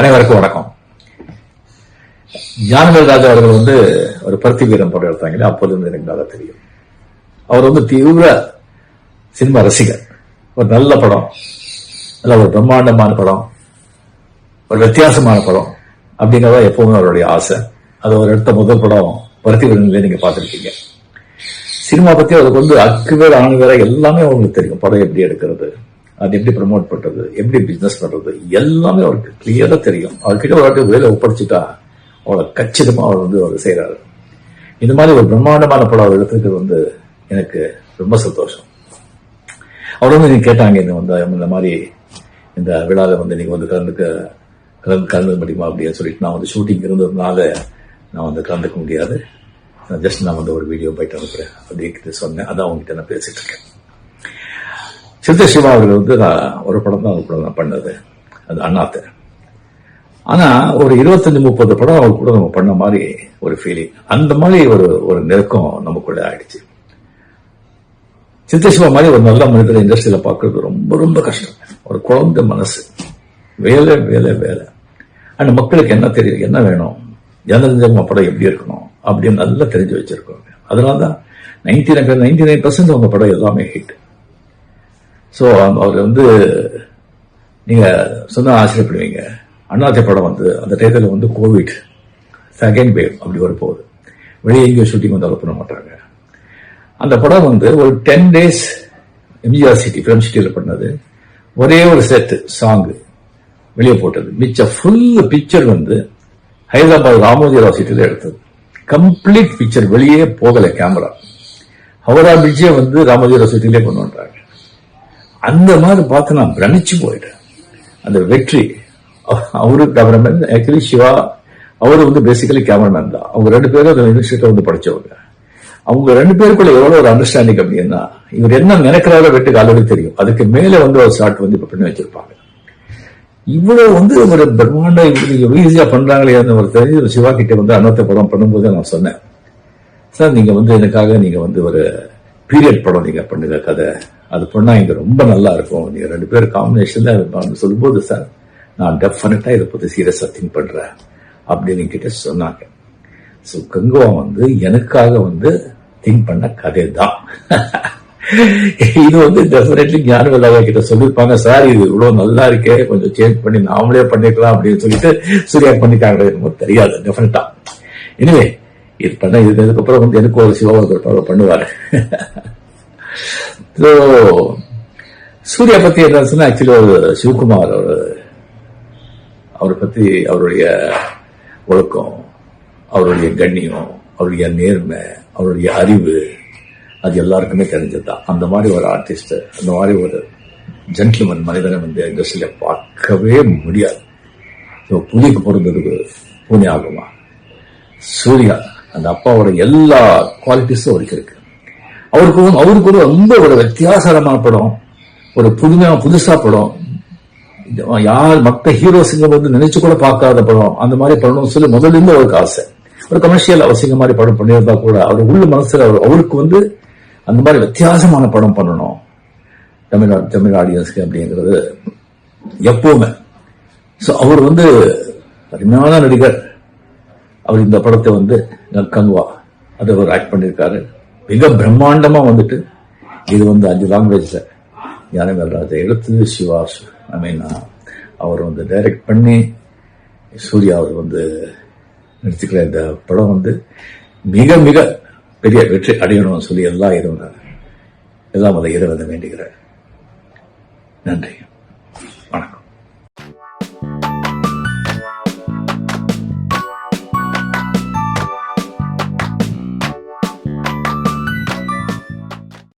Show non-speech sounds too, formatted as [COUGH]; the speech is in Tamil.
அனைவருக்கும் வணக்கம். ஞானவேல் ராஜா அவர்கள் வந்து ஒரு பருத்தி வீரம் படம் எடுத்தாங்களே அப்போது இருந்து எனக்கு நல்லா தெரியும். அவர் வந்து தீவிர சினிமா ரசிகர். ஒரு நல்ல படம் நல்ல ஒரு பிரம்மாண்டமான படம் ஒரு வித்தியாசமான படம் அப்படிங்கிறதா எப்பவுமே அவருடைய ஆசை. அது அவர் எடுத்த முதல் படம் பருத்தி வீரன்ல நீங்க பார்த்துருக்கீங்க. சினிமா பத்தி அவருக்கு வந்து அக்கு வேற ஆணு வேற எல்லாமே அவங்களுக்கு தெரியும். படம் எப்படி எடுக்கிறது அது எப்படி ப்ரமோட் பண்றது எப்படி பிசினஸ் பண்றது எல்லாமே அவருக்கு கிளியரா தெரியும். அவர்கிட்ட ஒரு வேலை ஒப்படைச்சிட்டா அவளை கச்சிதமா அவர் வந்து அவர் செய்யறாரு இந்த மாதிரி ஒரு பிரம்மாண்டமான படம் அவர் எடுத்துக்கிறது வந்து எனக்கு ரொம்ப சந்தோஷம். அவர் வந்து நீங்க கேட்டாங்க இந்த வந்து இந்த மாதிரி இந்த விழாவில் வந்து நீங்க வந்து கலந்துக்க கலந்து கலந்து முடியுமா? அப்படின்னு சொல்லிட்டு நான் வந்து ஷூட்டிங் இருந்ததுனால நான் வந்து கலந்துக்க முடியாது. ஜஸ்ட் நான் வந்து ஒரு வீடியோ போயிட்டு அனுப்புறேன் அப்படின்னு சொன்னேன். அதான் அவங்ககிட்ட நான் பேசிட்டு இருக்கேன். சித்த சிவா அவர்கள் வந்து நான் ஒரு படம் தான் அவர் கூட நான் பண்ணது. அது அண்ணாத்த. ஆனா ஒரு இருபத்தஞ்சு முப்பது படம் அவர் கூட நம்ம பண்ண மாதிரி ஒரு ஃபீலிங் அந்த மாதிரி ஒரு ஒரு நெருக்கம் நமக்குள்ள ஆயிடுச்சு. சித்தசிவா மாதிரி ஒரு நல்ல மனிதர் இண்டஸ்ட்ரியில பார்க்கறது ரொம்ப ரொம்ப கஷ்டம். ஒரு குழந்தை மனசு. வேலை வேலை வேலை. அந்த மக்களுக்கு என்ன தெரியும் என்ன வேணும்? ஜனரஞ்சமா படம் எப்படி இருக்கணும்? அப்படின்னு நல்லா தெரிஞ்சு வச்சிருக்கோங்க அதனாலதான் ninety nine ninety nine percent அவங்க படம் எல்லாமே ஹிட் ஸோ அவர் வந்து நீங்கள் சொன்ன ஆச்சரியப்படுவீங்க. அண்ணாத்தை படம் வந்து அந்த டயத்தில் வந்து கோவிட் செகண்ட் வேவ் அப்படி வரப்போகுது. வெளியே எங்கேயும் ஷூட்டிங் வந்து அலோவ் பண்ண மாட்டாங்க. அந்த படம் வந்து ஒரு ten days MGR city film சிட்டியில் பண்ணது. ஒரே ஒரு செட்டு சாங்கு வெளியே போட்டது. மிச்ச ஃபுல் பிக்சர் வந்து ஹைதராபாத் ராமோஜிராவ் சிட்டியில் எடுத்தது. கம்ப்ளீட் பிக்சர் வெளியே போகலை கேமரா ஹவரா பிரிட்ஜே வந்து ராமோஜிராவ் சிட்டிலே கொண்டு வந்தாங்க. அந்த மாதிரி பார்த்து நான் பிரமிச்சு போயிட்டேன். அந்த வெற்றி அவரு கேமராமேன் ஆக்சுவலி சிவா அவரு வந்து பேசிக்கலி கேமராமேன் தான். அவங்க ரெண்டு பேரும் அந்த இன்ஸ்டியூட்டை வந்து படிச்சவங்க. அவங்க ரெண்டு பேருக்குள்ள எவ்வளவு ஒரு அண்டர்ஸ்டாண்டிங் அப்படின்னா இவர் என்ன நினைக்கிறாரோ வெட்டுக்கு ஆல்ரெடி தெரியும். அதுக்கு மேல வந்து ஒரு ஷாட் வந்து இப்ப பண்ணி வச்சிருப்பாங்க. இவ்வளவு வந்து ஒரு பிரம்மாண்ட ஈஸியா பண்றாங்களே ஒரு தெரிஞ்சு சிவா கிட்ட வந்து அன்னத்த படம் பண்ணும்போது நான் சொன்னேன். சார் நீங்க வந்து எனக்காக நீங்க வந்து ஒரு பீரியட் படம் நீங்க பண்ணுங்க கதை. அது பண்ணா இங்க ரொம்ப நல்லா இருக்கும். நீங்க ரெண்டு பேரும் காம்பினேஷன்ல சொல்லும்போது சார் நான் டெஃபினட்டா இதை பத்தி சீரியஸா திங்க் பண்றேன். அப்படின்னு கிட்ட சொன்னாங்க. ஸோ கங்குவா வந்து எனக்காக வந்து திங்க் பண்ண கதை தான் [LAUGHS] இது வந்து டெஃபினெட்லி ஞானவேலாவா கிட்ட சொல்லியிருப்பாங்க. சார் இது இவ்வளவு நல்லா இருக்கே. கொஞ்சம் சேஞ்ச் பண்ணி நாமளே பண்ணிக்கலாம். அப்படின்னு சொல்லிட்டு சரியா பண்ணிட்டாங்க தெரியாது. டெஃபினட்டா எனிவே இது பண்ண இது இதுக்கப்புறம் வந்து எனக்கு ஒரு சிவாவுக்கு பண்ணுவாரு. [LAUGHS] ஸோ சூர்யா பத்தி என்ன சொன்னால் ஆக்சுவலி ஒரு சிவகுமார் அவர் அவரை பத்தி அவருடைய ஒழுக்கம் அவருடைய கண்ணியம் அவருடைய நேர்மை அவருடைய அறிவு அது எல்லாருக்குமே தெரிஞ்சதுதான். அந்த மாதிரி ஒரு ஆர்டிஸ்ட் அந்த மாதிரி ஒரு ஜென்டில்மன் மனிதனை வந்து இண்டஸ்ட்ரியில பார்க்கவே முடியாது. புலிக்கு பிறந்தது பூனி ஆகுமா? சூர்யா அந்த அப்பாவோட எல்லா குவாலிட்டிஸும் அவருக்கு இருக்கு. அவருக்கு அவருக்கு ஒரு ரொம்ப ஒரு வித்தியாசமான படம். ஒரு புதுமையா புதுசா படம். யார் மற்ற ஹீரோஸுங்க வந்து நினைச்சு கூட பார்க்காத படம். அந்த மாதிரி படம்னு சொல்லி முதல்ல இருந்து அவருக்கு ஆசை. ஒரு கமர்ஷியல் அவசியங்க மாதிரி படம் பண்ணியிருந்தா கூட அவர் உள்ள மனசுல அவர் அவருக்கு வந்து அந்த மாதிரி வித்தியாசமான படம் பண்ணணும். தமிழ் தமிழ் ஆடியன்ஸ்க்கு அப்படிங்கிறது எப்பவுமே. ஸோ அவர் வந்து அருமையான நடிகர். அவர் இந்த படத்தை வந்து கங்குவா அதை அவர் ஆக்ட் பண்ணியிருக்காரு. மிக பிரம்மாண்டமாக வந்துட்டு இது வந்து அஞ்சு லாங்குவேஜில் ஞானவேல்ராஜை எடுத்து சிவா ஐ மீன் அவர் வந்து டைரக்ட் பண்ணி சூர்யா அவர் வந்து நடிச்சுக்கிற இந்த படம் வந்து மிக மிக பெரிய வெற்றி அடையணும்னு சொல்லி எல்லாம் இறைவன் எல்லாம் அதை இறைவனை வேண்டுகிறேன் நன்றி.